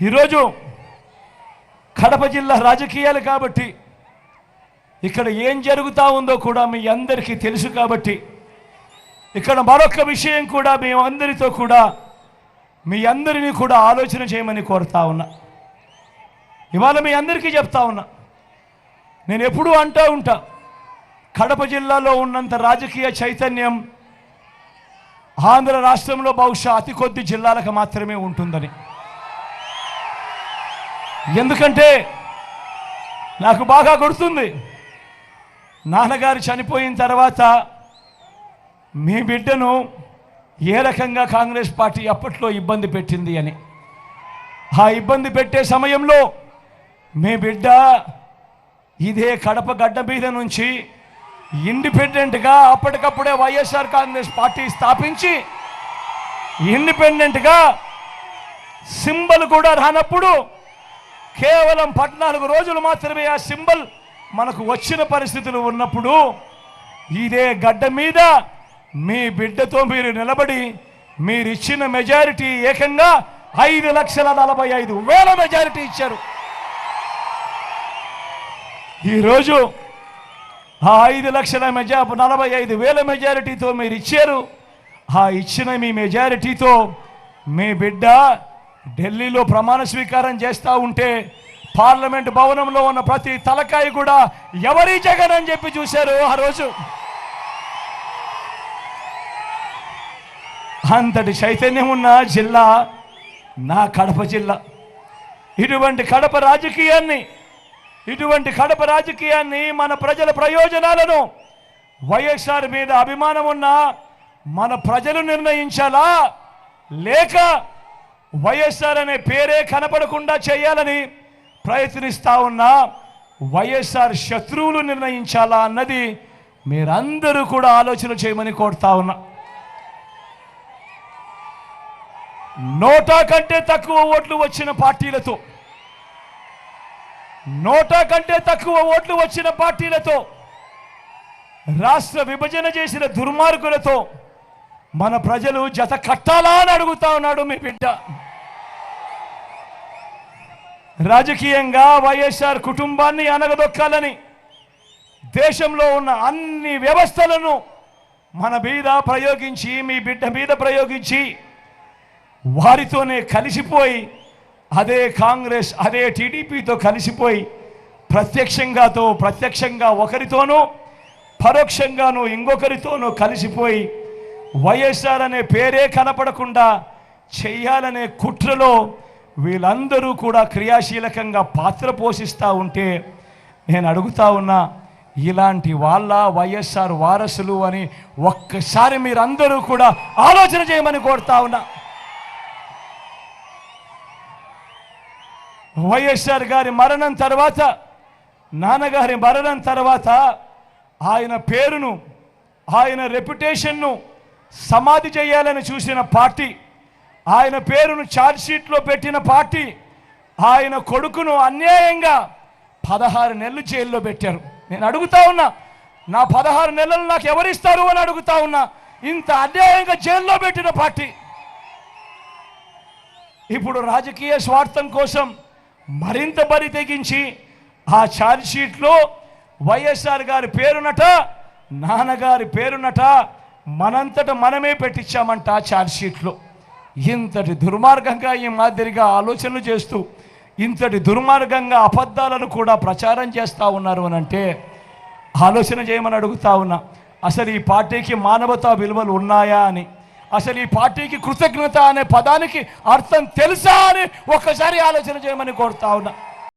ఈరోజు కడప జిల్లా రాజకీయాలు కాబట్టి ఇక్కడ ఏం జరుగుతూ ఉందో కూడా మీ అందరికీ తెలుసు కాబట్టి ఇక్కడ మరొక విషయం కూడా మేమందరితో కూడా మీ అందరినీ కూడా ఆలోచన చేయమని కోరుతా ఉన్నా. ఇవాళ మీ అందరికీ చెప్తా ఉన్నా. నేను ఎప్పుడూ అంటూ ఉంటా కడప జిల్లాలో ఉన్నంత రాజకీయ చైతన్యం ఆంధ్ర రాష్ట్రంలో బహుశా అతి కొద్ది జిల్లాలకు మాత్రమే ఉంటుందని. ఎందుకంటే నాకు బాగా గుర్తుంది. నాన్నగారు చనిపోయిన తర్వాత మీ బిడ్డను ఏ రకంగా కాంగ్రెస్ పార్టీ అప్పట్లో ఇబ్బంది పెట్టింది అని. ఆ ఇబ్బంది పెట్టే సమయంలో మీ బిడ్డ ఇదే కడప గడ్డ మీద నుంచి ఇండిపెండెంట్గా అప్పటికప్పుడే వైఎస్ఆర్ కాంగ్రెస్ పార్టీ స్థాపించి ఇండిపెండెంట్గా సింబల్ కూడా రానప్పుడు కేవలం పద్నాలుగు రోజులు మాత్రమే ఆ సింబల్ మనకు వచ్చిన పరిస్థితులు ఉన్నప్పుడు ఇదే గడ్డ మీద మీ బిడ్డతో మీరు నిలబడి మీరు ఇచ్చిన మెజారిటీ ఏకంగా ఐదు లక్షల నలభై ఐదు వేల మెజారిటీ ఇచ్చారు. ఈరోజు ఆ ఐదు లక్షల మెజా నలభై ఐదు వేల మెజారిటీతో మీరు ఇచ్చారు. ఆ ఇచ్చిన మీ మెజారిటీతో మీ బిడ్డ ఢిల్లీలో ప్రమాణ స్వీకారం చేస్తూ ఉంటే పార్లమెంట్ భవనంలో ఉన్న ప్రతి తలకాయ కూడా ఎవరి జగన్ అని చెప్పి చూశారు ఆ రోజు. అంతటి చైతన్యం ఉన్న జిల్లా నా కడప జిల్లా. ఇటువంటి కడప రాజకీయాన్ని ఇటువంటి కడప రాజకీయాన్ని మన ప్రజల ప్రయోజనాలను వైఎస్ఆర్ మీద అభిమానం ఉన్న మన ప్రజలు నిర్ణయించాలా? లేక వైఎస్ఆర్ అనే పేరే కనపడకుండా చేయాలని ప్రయత్నిస్తా ఉన్నా వైఎస్ఆర్ శత్రువులు నిర్ణయించాలా అన్నది మీరందరూ కూడా ఆలోచన చేయమని కోరుతా ఉన్నా. నోటా కంటే తక్కువ ఓట్లు వచ్చిన పార్టీలతో నోటా కంటే తక్కువ ఓట్లు వచ్చిన పార్టీలతో రాష్ట్ర విభజన చేసిన దుర్మార్గులతో మన ప్రజలు జత కట్టాలా అని అడుగుతా ఉన్నాడు మీ బిడ్డ. రాజకీయంగా వైఎస్ఆర్ కుటుంబాన్ని అనగదొక్కాలని దేశంలో ఉన్న అన్ని వ్యవస్థలను మన మీద ప్రయోగించి మీ బిడ్డ మీద ప్రయోగించి వారితోనే కలిసిపోయి అదే కాంగ్రెస్ అదే టీడీపీతో కలిసిపోయి ప్రత్యక్షంగాతో ప్రత్యక్షంగా ఒకరితోనూ పరోక్షంగాను ఇంకొకరితోనూ కలిసిపోయి వైఎస్ఆర్ అనే పేరే కనపడకుండా చెయ్యాలనే కుట్రలో వీళ్ళందరూ కూడా క్రియాశీలకంగా పాత్ర పోషిస్తూ ఉంటే నేను అడుగుతా ఉన్నా ఇలాంటి వాళ్ళ వైఎస్ఆర్ వారసులు అని ఒక్కసారి మీరందరూ కూడా ఆలోచన చేయమని కోరుతా ఉన్నా. వైఎస్ఆర్ గారి మరణం తర్వాత నాన్నగారి మరణం తర్వాత ఆయన పేరును ఆయన రెప్యుటేషన్ను సమాధి చేయాలని చూసిన పార్టీ ఆయన పేరును ఛార్జ్షీట్లో పెట్టిన పార్టీ ఆయన కొడుకును అన్యాయంగా పదహారు నెలలు జైల్లో పెట్టారు. నేను అడుగుతా ఉన్నా నా పదహారు నెలలు నాకు ఎవరిస్తారు అని అడుగుతా ఉన్నా ఇంత అన్యాయంగా జైల్లో పెట్టిన పార్టీ. ఇప్పుడు రాజకీయ స్వార్థం కోసం మరింత బరి తెగించి ఆ ఛార్జ్ షీట్లో వైఎస్ఆర్ గారి పేరునట నాన్నగారి పేరునట మనంతట మనమే పెట్టించామంట ఆ ఛార్జ్ షీట్లో ఇంతటి దుర్మార్గంగా ఈ మాదిరిగా ఆలోచనలు చేస్తూ ఇంతటి దుర్మార్గంగా అబద్ధాలను కూడా ప్రచారం చేస్తూ ఉన్నారు అని అంటే ఆలోచన చేయమని అడుగుతా ఉన్నా అసలు ఈ పార్టీకి మానవతా విలువలు ఉన్నాయా అని అసలు ఈ పార్టీకి కృతజ్ఞత అనే పదానికి అర్థం తెలుసా అని ఒక్కసారి ఆలోచన చేయమని కోరుతా ఉన్నా.